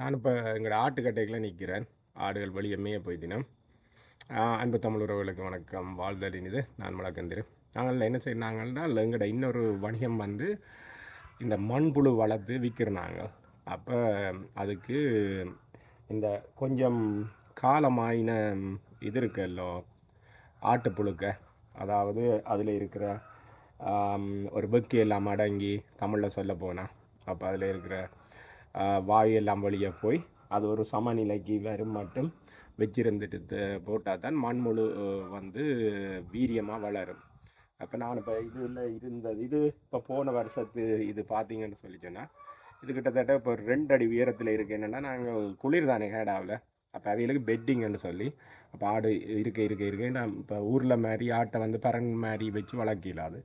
நான் இப்போ எங்களோட ஆட்டுக்கட்டைகளில் நிற்கிறேன் ஆடுகள் வெளியே மேய போய்த்தினோம் அன்பு தமிழ் உறவுகளுக்கு வணக்கம். வாழ்தறிஞ்சது நான் முழக்கந்திரு நாங்கள் என்ன செய்யறாங்கன்னா எங்களோட இன்னொரு வணிகம் வந்து இந்த மண்புழு வளர்த்து விற்கிறாங்க. அப்போ அதுக்கு இந்த கொஞ்சம் காலமாயின இது இருக்குல்லோ ஆட்டுப்புழுக்க அதாவது அதில் இருக்கிற ஒரு பெக்கு எல்லாம் அடங்கி தமிழில் சொல்ல போனால் அப்போ அதில் இருக்கிற வாயெல்லாம் வழியாக போய் அது ஒரு சமநிலைக்கு வரும் மட்டும் வச்சிருந்துட்டு போட்டால் தான் மண்முழு வந்து வீரியமாக வளரும். அப்போ நான் இப்போ இதில் இருந்தது இது இப்போ போன வருஷத்து இது பார்த்தீங்கன்னு சொல்லி சொன்னால் இது கிட்டத்தட்ட இப்போ ரெண்டு அடி உயரத்தில் இருக்கு. என்னென்னா நாங்கள் குளிர் தானே கேடாவில் அப்போ அவைகளுக்கு பெட்டிங்குன்னு சொல்லி அப்போ ஆடு இருக்க இருக்க இருக்க நான் இப்போ ஊரில் மாதிரி ஆட்டை வந்து பரன் மாதிரி வச்சு வளர்க்கலாது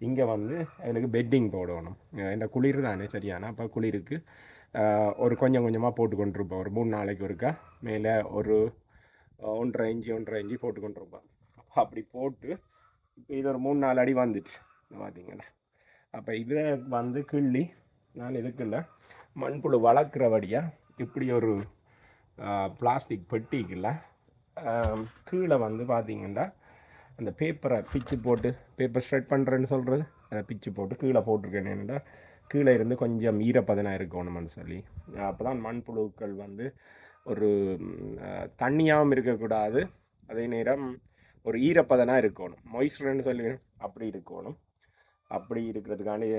இங்கே வந்து எனக்கு பெட்டிங் போடணும். இந்த குளிர் தானே சரியான அப்போ குளிருக்கு. ஒரு கொஞ்சம் கொஞ்சமாக போட்டு ஒரு மூணு நாளைக்கு ஒருக்கா மேலே ஒரு ஒன்றரை இஞ்சி ஒன்றரை இஞ்சி போட்டுக்கொண்டிருப்பாள் அப்படி போட்டு இப்போ இது ஒரு மூணு நாலு அடி வந்துச்சு பார்த்தீங்கன்னா அப்போ இதை வந்து கிள்ளி நான் இதுக்குள்ள மண்புழு வளர்க்குறபடியாக இப்படி ஒரு பிளாஸ்டிக் பெட்டிக்குள்ள கீழே வந்து பார்த்தீங்கன்னா அந்த பேப்பரை பிச்சு போட்டு பேப்பர் ஸ்ப்ரெட் பண்ணுறேன்னு சொல்கிறது அதை பிச்சு போட்டு கீழே போட்டிருக்கேன். என்னென்னா கீழே இருந்து கொஞ்சம் ஈரப்பதனாக இருக்கணும்னு சொல்லி. அப்போ தான் மண்புழுக்கள் வந்து ஒரு தண்ணியாகவும் இருக்கக்கூடாது. அதே நேரம் ஒரு ஈரப்பதனாக இருக்கணும். மொய்ஸ்டர்னு சொல்லி அப்படி இருக்கணும். அப்படி இருக்கிறதுக்காண்டி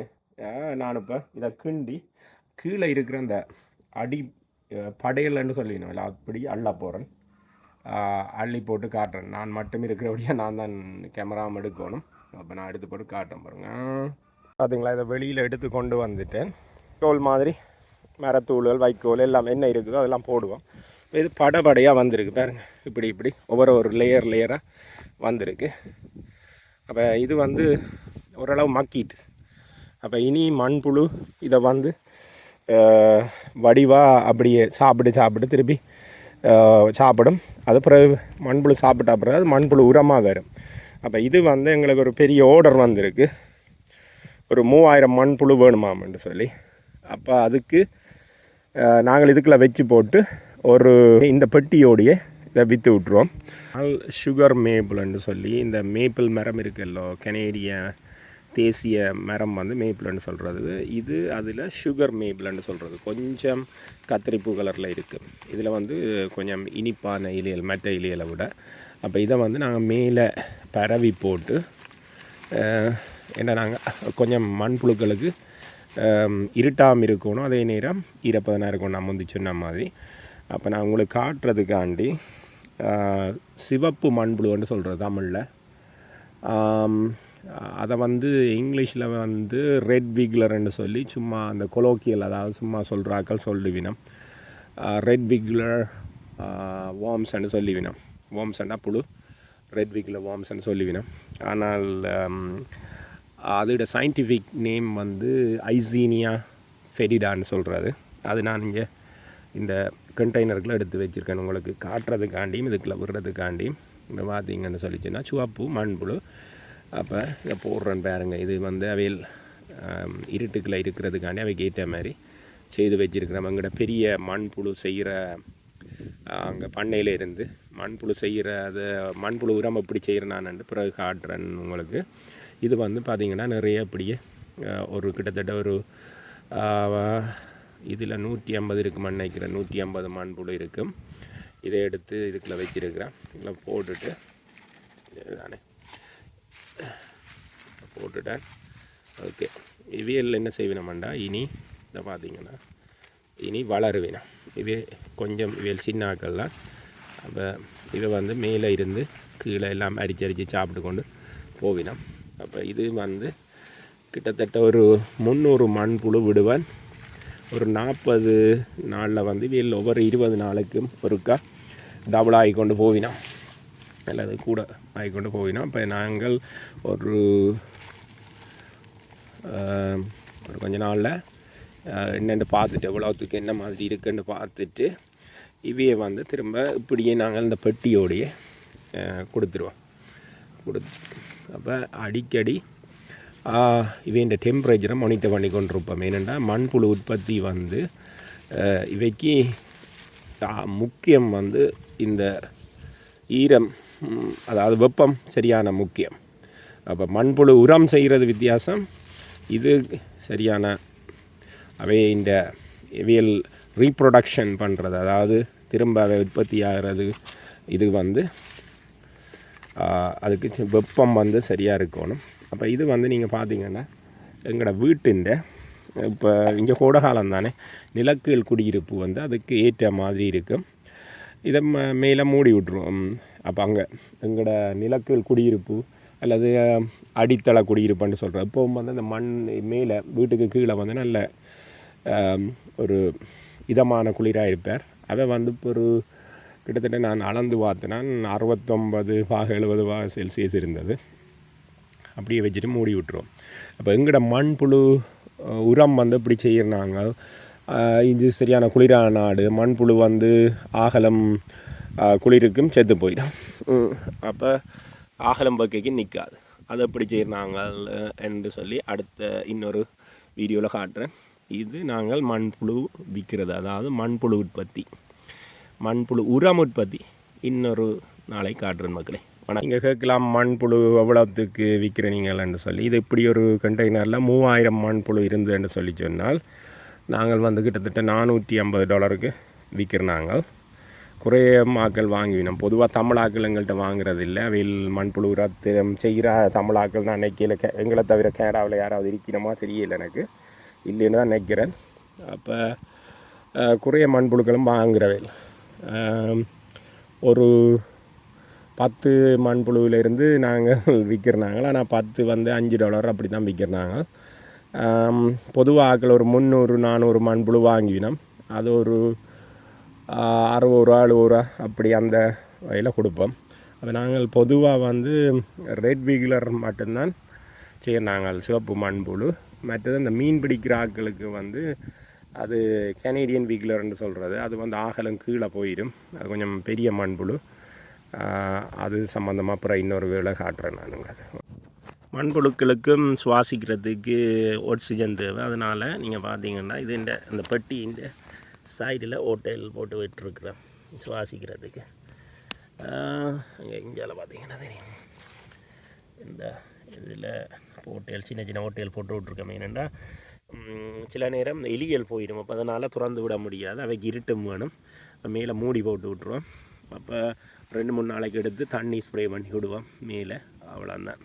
நான் இப்போ இதை கிண்டி கீழே இருக்கிற அந்த அடி படையலன்னு படையல்னு சொல்லிடணும் இல்லை அப்படி அள்ள போகிறேன் அள்ளி போட்டு காட்டுறேன். நான் மட்டும் இருக்கிறபடியாக நான் தான் கேமராவும் எடுக்கணும். அப்போ நான் எடுத்து போட்டு காட்டுறேன் பாருங்கள் பார்த்தீங்களா இதை வெளியில் எடுத்து கொண்டு வந்துட்டேன் தோல் மாதிரி மரத்தூள்கள் வைக்கோல் எல்லாம் என்ன இருக்குதோ அதெல்லாம் போடுவோம். இது படபடையாக வந்திருக்கு பாருங்க. இப்படி இப்படி ஒவ்வொரு ஒரு லேயர் லேயராக வந்திருக்கு. அப்போ இது வந்து ஓரளவு மக்கிட்டு. அப்போ இனி மண்புழு இதை வந்து வடிவாக அப்படியே சாப்பிட்டு சாப்பிட்டு திருப்பி சாப்பிடும். அது பிறகு மண்புழு சாப்பிட்டா பிறகு அது மண்புழு உரமாக வரும். அப்போ இது வந்து எங்களுக்கு ஒரு பெரிய ஆர்டர் வந்திருக்கு. ஒரு மூவாயிரம் மண்புழு வேணுமாம்னு சொல்லி. அப்போ அதுக்கு நாங்கள் இதுக்குள்ள வச்சு போட்டு ஒரு இந்த பெட்டியோடைய இதை விற்று விட்ருவோம் சுகர் மேப்பிள்னு சொல்லி இந்த மேப்பிள் மரம் இருக்குல்லோ கெனேடிய தேசிய மரம் வந்து மேப்பிள்னு சொல்கிறது இது அதில் சுகர் மேப்பிள்னு சொல்கிறது கொஞ்சம் கத்திரிப்பு கலரில் இருக்குது இதில் வந்து கொஞ்சம் இனிப்பான இலையல் மற்ற இலையலை விட. அப்போ இதை வந்து நாங்கள் மேலே பரவி போட்டு என்ன நாங்கள் கொஞ்சம் மண்புழுக்களுக்கு இருட்டாமல் இருக்கணும். அதே நேரம் ஈரப்பதனாக இருக்கணும். நம்ம வந்து சொன்ன மாதிரி. அப்போ நான் உங்களுக்கு காட்டுறதுக்காண்டி சிவப்பு மண்புழுன்னு சொல்கிறது தமிழில். அதை வந்து இங்கிலீஷில் வந்து ரெட் விக்லர்னு சொல்லி சும்மா அந்த கொலோக்கியல் அதாவது சும்மா சொல்கிறாக்கள் சொல்லுவினம் ரெட் விக்லர் வார்ம்ஸ்ன்னு சொல்லிவினம் வார்ம்ஸ்ன்னா புழு. ரெட் விக்லர் வார்ம்ஸ்ன்னு சொல்லிவினம் ஆனால் அதோட சயின்டிஃபிக் நேம் வந்து ஐசீனியா ஃபெரிடான்னு சொல்கிறது அது நான் இங்கே இந்த கண்டெய்னருக்குள்ள எடுத்து வச்சுருக்கேன். உங்களுக்கு காட்டுறதுக்காண்டியும் இதுக்குள்ள விடுறதுக்காண்டியும். இந்த பார்த்தீங்கன்னு சொல்லிச்சுன்னா சிவப்பு மண்புழு அப்போ இதை போடுறேன்னு பாருங்க. இது வந்து அவையில் ஆம், இருக்கிறதுக்காண்டி அவைக்கு ஏற்ற மாதிரி செய்து வச்சுருக்கிறோம் எங்கள்கிட்ட பெரிய மண்புழு செய்கிற அங்கே பண்ணையில் இருந்து மண்புழு செய்கிற அது மண்புழு உரம் எப்படி செய்கிறேன் நான் பிறகு காட்டுறேன் உங்களுக்கு. இது வந்து பார்த்திங்கன்னா நிறைய இப்படியே ஒரு கிட்டத்தட்ட ஒரு இதில் நூற்றி ஐம்பது இருக்குமா நினைக்கிறேன். நூற்றி ஐம்பது மண்புழு இருக்கும் இதை எடுத்து இதுக்குள்ள வச்சிருக்கிறேன் இதில் போட்டுட்டு இதுதானே போட்டுட்டேன். ஓகே. இவியல் என்ன செய்வேனமாண்டா இனி இதை பார்த்தீங்கன்னா இனி வளருவேனா இவே கொஞ்சம் இவியல் சின்னாக்கள்லாம் அப்போ இதை வந்து மேலே இருந்து கீழே எல்லாம் அரிச்சு அரித்து சாப்பிட்டு கொண்டு போவினோம். அப்போ இது வந்து கிட்டத்தட்ட ஒரு முந்நூறு மண்புழு விடுவேன். ஒரு நாற்பது நாளில் வந்து வெயில் ஒவ்வொரு இருபது நாளைக்கும் ஒருக்கா டபுள் ஆகி கொண்டு போவினோம் அல்லது கூட ஆகி கொண்டு போவினோம் இப்போ நாங்கள் ஒரு ஒரு கொஞ்ச நாளில் என்னென்று பார்த்துட்டு எவ்வளோத்துக்கு என்ன மாதிரி இருக்குன்னு பார்த்துட்டு இவையை வந்து திரும்ப இப்படியே நாங்கள் இந்த பெட்டியோடையே கொடுத்துருவோம். கொடு அப்போ அடிக்கடி இவையின் டெம்பரேச்சரை மானிட்டர் பண்ணி கொண்டிருப்போம். ஏனென்றால் மண்புழு உற்பத்தி வந்து இவைக்கு முக்கியம் வந்து இந்த ஈரம் அதாவது வெப்பம் சரியான முக்கியம். அப்போ மண்புழு உரம் செய்கிறது வித்தியாசம். இது சரியான அவை இந்த இவியல் ரீப்ரொடக்ஷன் பண்ணுறது அதாவது திரும்ப அவை உற்பத்தி ஆகிறது இது வந்து அதுக்கு வெப்பம் வந்து சரியாக இருக்கணும். அப்போ இது வந்து நீங்கள் பார்த்தீங்கன்னா எங்களோட வீட்டுண்ட இப்போ இங்கே கோடைகாலம் தானே நிலக்கீழ் குடியிருப்பு வந்து அதுக்கு ஏற்ற மாதிரி இருக்கும் இதை மேலே மூடி விட்ருவோம் அப்போ அங்கே எங்களோட நிலக்கீழ் குடியிருப்பு அல்லது அடித்தள குடியிருப்புன்னு சொல்கிறோம் இப்போ வந்து அந்த மண் மேலே வீட்டுக்கு கீழே வந்து நல்ல ஒரு இதமான குளிராக இருப்பார். அதை வந்து இப்போ ஒரு கிட்டத்தட்ட நான் அளந்து பார்த்தினான் அறுபத்தொம்பது பாக எழுபது பாக செல்சியஸ் இருந்தது. அப்படியே வச்சுட்டு மூடி விட்டுருவோம். அப்போ எங்கட மண்புழு உரம் வந்து இப்படி செய்கிறாங்க இது சரியான குளிரான நாடு. மண்புழு வந்து ஆகலம் குளிருக்கும் செத்து போயிடும். அப்போ ஆகலம் பக்கைக்கு நிற்காது அதை எப்படி செய்கிறாங்க என்று சொல்லி அடுத்த இன்னொரு வீடியோவில் காட்டுறேன். இது நாங்கள் மண்புழு விற்கிறது அதாவது மண்புழு உற்பத்தி. மண்புழு உரம் உற்பத்தி இன்னொரு நாளை காட்டுறேன் மக்களே. ஆனால் இங்கே கேட்கலாம் மண்புழு எவ்வளோத்துக்கு விற்கிறீங்களான்னு சொல்லி இது இப்படி ஒரு கண்டெய்னரில் மூவாயிரம் மண்புழு இருந்ததுன்னு சொல்லி சொன்னால் நாங்கள் வந்து கிட்டத்தட்ட நானூற்றி ஐம்பது டாலருக்கு விற்கிறோம் நாங்கள். குறைய ஆக்கள் வாங்கினோம். பொதுவாக தமிழாக்கள் எங்கள்கிட்ட வாங்குறது இல்லை அவையில் மண்புழு உரத்திரம் செய்கிற தமிழாக்கள் நான் நினைக்கல. கே எங்களை தவிர கேடாவில் யாராவது இருக்கணுமா தெரியல எனக்கு. இல்லைன்னு தான் நினைக்கிறேன். அப்போ குறைய மண்புழுக்களும் வாங்குறவையில். ஒரு பத்து மண்புழுவிலிருந்து நாங்கள் விற்கிறாங்க ஆனால் பத்து வந்து அஞ்சு டாலர் அப்படி தான் விற்கிறனாங்க பொதுவாக ஆக்கள் ஒரு முந்நூறு நானூறு மண்புழு வாங்கினோம். அது ஒரு அறுபது ரூபா எழுபது ரூபா அப்படி அந்த வகையில் கொடுப்போம். அப்போ நாங்கள் பொதுவாக வந்து ரெட் வீகுலர் மட்டும்தான் செய்ய நாங்கள். சிவப்பு மண்புழு. மற்றது இந்த மீன் பிடிக்கிற ஆட்களுக்கு வந்து அது கனேடியன் வீகுலர்னு சொல்கிறது அது வந்து ஆகலம் கீழே போயிடும். அது கொஞ்சம் பெரிய மண்புழு. அது சம்மந்தமாக அப்புறம் இன்னொரு வேலை காட்டுறேன் நான் உங்களுக்கு மண்புழுக்களுக்கும் சுவாசிக்கிறதுக்கு ஆக்சிஜன் தேவை. அதனால் நீங்கள் பார்த்தீங்கன்னா இது இந்த இந்த பெட்டியின் இந்த சைடில் ஓட்டையில் போட்டு விட்டுருக்குறேன். சுவாசிக்கிறதுக்கு. அங்கே இந்தியாவில் பார்த்தீங்கன்னா தெரியும். இந்த இதில் ஓட்டையில் சின்ன சின்ன ஓட்டையில் போட்டு விட்ருக்கோம் ஏனெண்டா சில நேரம் எலிகள் போயிடும். அப்போ அதனால் திறந்து விட முடியாது. அவைக்கு இருட்டும் வேணும். மேலே மூடி போட்டு விட்ருவோம் அப்போ ரெண்டு மூணு நாளைக்கு எடுத்து தண்ணி ஸ்ப்ரே பண்ணி விடுவோம். மேலே. அவ்வளோதான்